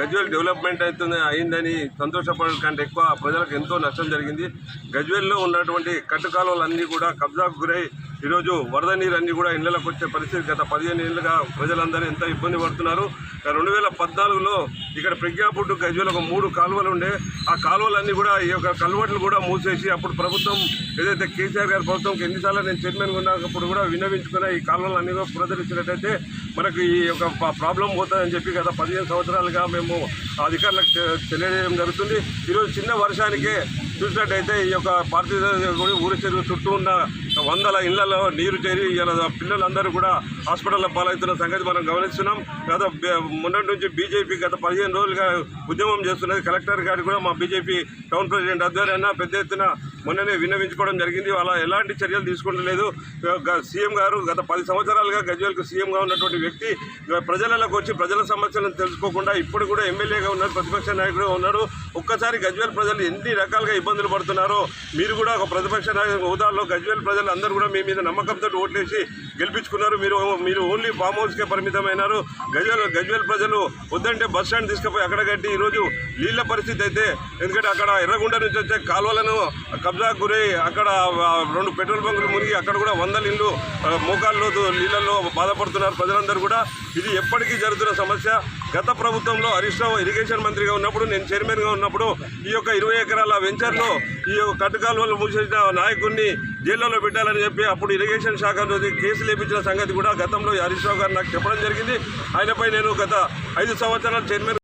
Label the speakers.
Speaker 1: Gajwel development అవుతుంది అయిందని సంతోషపడడం కంటే ఎక్కువ ప్రజలకు ఎంతో నష్టం జరిగింది. గజ్వేల్లో ఉన్నటువంటి కట్టుకాలువలన్నీ కూడా కబ్జాకు గురై ఈరోజు వరద నీరు అన్నీ కూడా ఇళ్ళకు వచ్చే పరిస్థితి గత పదిహేను ఏళ్ళుగా ప్రజలందరూ ఎంత ఇబ్బంది పడుతున్నారు. రెండు వేల పద్నాలుగులో ఇక్కడ ప్రజ్ఞాపుట్టు గజ్వేల్ ఒక మూడు కాలువలు ఉండే. ఆ కాలువలన్నీ కూడా ఈ యొక్క కల్వర్ట్లు కూడా మూసేసి అప్పుడు ప్రభుత్వం ఏదైతే కేసీఆర్ గారి ప్రభుత్వం ఎన్నిసార్లు నేను చైర్మన్ ఉన్నప్పుడు కూడా విన్నవించుకున్న ఈ కాలువలన్నీ కూడా పునరుద్ధరించినట్టయితే మనకు ఈ యొక్క ప్రాబ్లం పోతుందని చెప్పి గత పదిహేను సంవత్సరాలుగా మేము అధికారులకు తెలియజేయడం జరుగుతుంది. ఈరోజు చిన్న వర్షానికే చూసినట్టయితే ఈ యొక్క భారతీయ ఊరి చెరువు చుట్టూ ఉన్న వందల ఇళ్ళలో నీరు చేరి ఇలా పిల్లలందరూ కూడా హాస్పిటల్లో పాలవుతున్న సంగతి మనం గమనిస్తున్నాం. గత మొన్నటి నుంచి బీజేపీ గత పదిహేను రోజులుగా ఉద్యమం చేస్తున్నది. కలెక్టర్ గారు కూడా మా బీజేపీ టౌన్ ప్రెసిడెంట్ ఆధ్వర్యాన పెద్ద ఎత్తున మొన్ననే విన్నవించుకోవడం జరిగింది. వాళ్ళ ఎలాంటి చర్యలు తీసుకుంటలేదు. గ- సీఎం గారు గత పది సంవత్సరాలుగా గజ్వేల్కు సీఎంగా ఉన్నటువంటి వ్యక్తి ప్రజలకు వచ్చి ప్రజల సమస్యలను తెలుసుకోకుండా ఇప్పుడు కూడా ఎమ్మెల్యేగా ఉన్నారు ప్రతిపక్ష నాయకుడుగా ఉన్నాడు. ఒక్కసారి గజ్వేల్ ప్రజలు ఎన్ని రకాలుగా ఇబ్బందులు పడుతున్నారో మీరు కూడా ఒక ప్రతిపక్ష నాయకు హోదాలో గజ్వేల్ ప్రజలు అందరూ కూడా మీ మీద నమ్మకంతో ఓట్లేసి గెలిపించుకున్నారు. మీరు మీరు ఓన్లీ ఫామ్ హౌస్కే పరిమితమైనారు. గజ్వేల్ గజ్వేల్ ప్రజలు వద్దంటే బస్ స్టాండ్ తీసుకుపోయి అక్కడ కట్టి ఈరోజు నీళ్ళ పరిస్థితి అయితే ఎందుకంటే అక్కడ ఎర్రగుండ నుంచి వచ్చే కాలువలను కబ్జాకు గురై అక్కడ రెండు పెట్రోల్ బంకులు మునిగి అక్కడ కూడా వందల ఇళ్ళు ఆ, మోకాళ్ళు నీళ్ళల్లో బాధపడుతున్నారు ప్రజలందరూ కూడా. ఇది ఎప్పటికీ జరుగుతున్న సమస్య. గత ప్రభుత్వంలో హరీష్ రావు ఇరిగేషన్ మంత్రిగా ఉన్నప్పుడు నేను చైర్మన్గా ఉన్నప్పుడు ఈ యొక్క ఇరవై ఎకరాల వెంచర్లో ఈ యొక్క కట్టుకాలువలు మూసేసిన నాయకుడిని జైల్లో పెట్టాలని చెప్పి అప్పుడు ఇరిగేషన్ శాఖ నుంచి లేపించిన సంగతి కూడా గతంలో హరీష్ రావు గారు నాకు చెప్పడం జరిగింది. ఆయనపై నేను గత ఐదు సంవత్సరాలు చైర్మన్